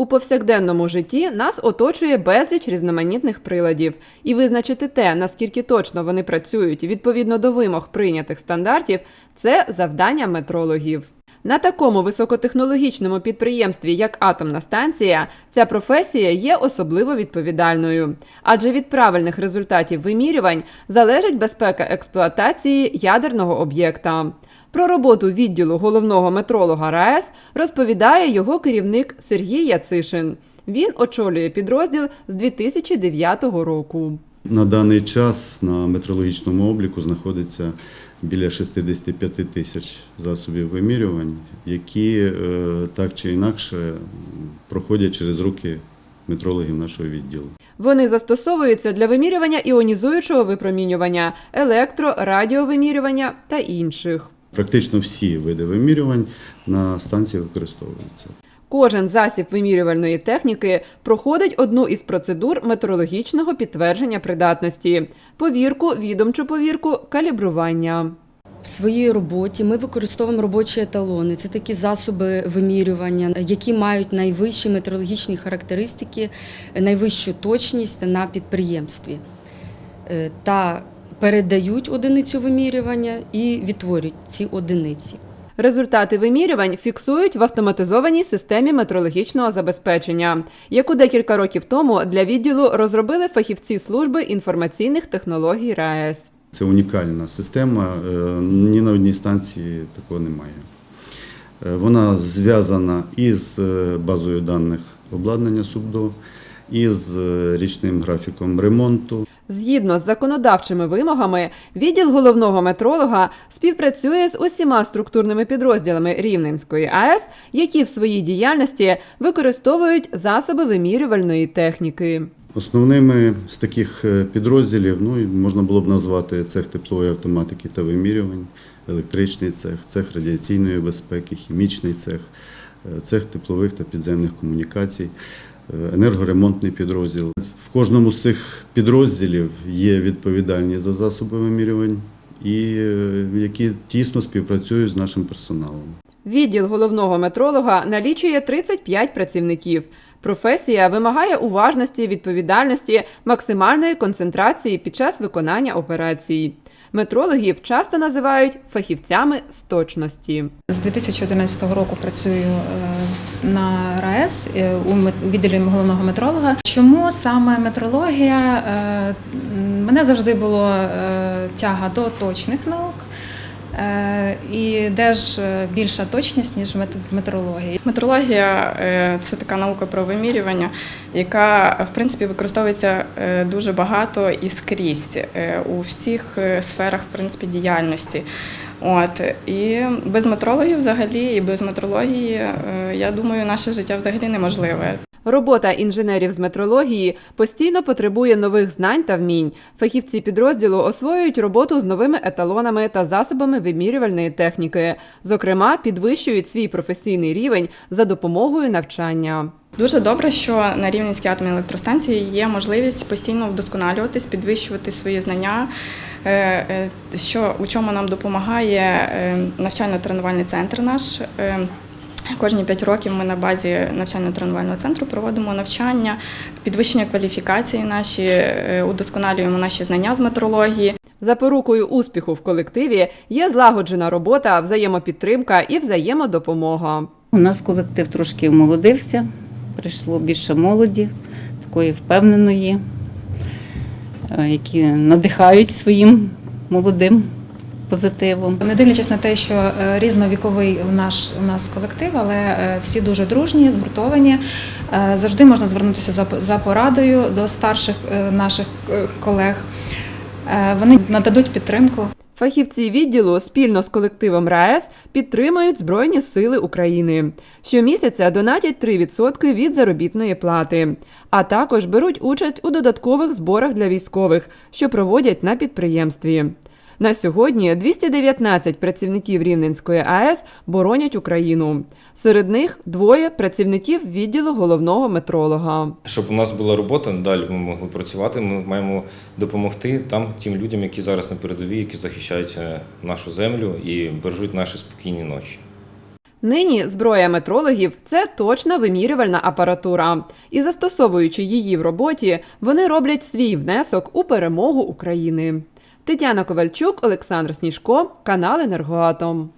У повсякденному житті нас оточує безліч різноманітних приладів, і визначити те, наскільки точно вони працюють відповідно до вимог прийнятих стандартів, це завдання метрологів. На такому високотехнологічному підприємстві, як атомна станція, ця професія є особливо відповідальною, адже від правильних результатів вимірювань залежить безпека експлуатації ядерного об'єкта. Про роботу відділу головного метролога РаЕС розповідає його керівник Сергій Яцишин. Він очолює підрозділ з 2009 року. На даний час на метрологічному обліку знаходиться біля 65 тисяч засобів вимірювань, які е, так чи інакше проходять через руки метрологів нашого відділу. Вони застосовуються для вимірювання іонізуючого випромінювання, електро, радіовимірювання та інших. Практично всі види вимірювань на станції використовуються. Кожен засіб вимірювальної техніки проходить одну із процедур метрологічного підтвердження придатності: повірку, відомчу повірку, калібрування. В своїй роботі ми використовуємо робочі еталони. Це такі засоби вимірювання, які мають найвищі метеорологічні характеристики, найвищу точність на підприємстві Е, та передають одиницю вимірювання і відтворюють ці одиниці. Результати вимірювань фіксують в автоматизованій системі метрологічного забезпечення, яку декілька років тому для відділу розробили фахівці служби інформаційних технологій РаЕС. Це унікальна система, е, ні на одній станції такого немає. Е, Вона зв'язана із е, базою даних обладнання СУБДО, із річним графіком ремонту. Згідно з законодавчими вимогами, відділ головного метролога співпрацює з усіма структурними підрозділами Рівненської АЕС, які в своїй діяльності використовують засоби вимірювальної техніки. Основними з таких е, підрозділів ну, можна було б назвати цех теплової автоматики та вимірювань, електричний цех, цех радіаційної безпеки, хімічний цех, е, цех теплових та підземних комунікацій, е, енергоремонтний підрозділ. Кожному з цих підрозділів є відповідальні за засоби вимірювань і е, які тісно співпрацюють з нашим персоналом. Відділ головного метролога налічує 35 працівників. Професія вимагає уважності, відповідальності, максимальної концентрації під час виконання операцій. Метрологів часто називають фахівцями з точності. З 2011 року працюю е, на РаЕС е, у відділі головного метролога. Чому саме метрологія? Е, Мене завжди було тяга до точних наук. Е, І де ж е, більша точність, ніж в метрології. Метрологія е, це така наука про вимірювання, яка в принципі використовується дуже багато і скрізь у всіх сферах в принципі діяльності. От і без метрологів взагалі, і без метрології, я думаю, наше життя взагалі неможливе. Робота інженерів з метрології постійно потребує нових знань та вмінь. Фахівці підрозділу освоюють роботу з новими еталонами та засобами вимірювальної техніки. Зокрема, підвищують свій професійний рівень за допомогою навчання. Дуже добре, що на Рівненській атомній електростанції є можливість постійно вдосконалюватись, підвищувати свої знання, е, е, що у чому нам допомагає е, навчально-тренувальний центр наш. Кожні п'ять років ми на базі навчально-тренувального центру проводимо навчання, підвищення кваліфікації наші, е, удосконалюємо наші знання з метрології. Запорукою успіху в колективі є злагоджена робота, взаємопідтримка і взаємодопомога. У нас колектив трошки омолодився, прийшло більше молоді, такої впевненої, е, які надихають своїм молодим позитивом. Не дивлячись на те, що е, різновіковий у наш у нас колектив, але е, всі дуже дружні, згуртовані. Е, Завжди можна звернутися за за порадою до старших наших колег. Вони нададуть підтримку. Фахівці відділу спільно з колективом РаЕС підтримують Збройні Сили України. Щомісяця донатять 3% від заробітної плати, а також беруть участь у додаткових зборах для військових, що проводять на підприємстві. На сьогодні 219 працівників Рівненської АЕС боронять Україну. Серед них двоє працівників відділу головного метролога. Щоб у нас була робота, далі ми могли працювати. Ми маємо допомогти там тим людям, які зараз на передовій, які захищають е, нашу землю і бережуть наші спокійні ночі. Нині зброя метрологів це точна вимірювальна апаратура, і застосовуючи її в роботі, вони роблять свій внесок у перемогу України. Тетяна Ковальчук, Олександр Сніжко, канал Енергоатом.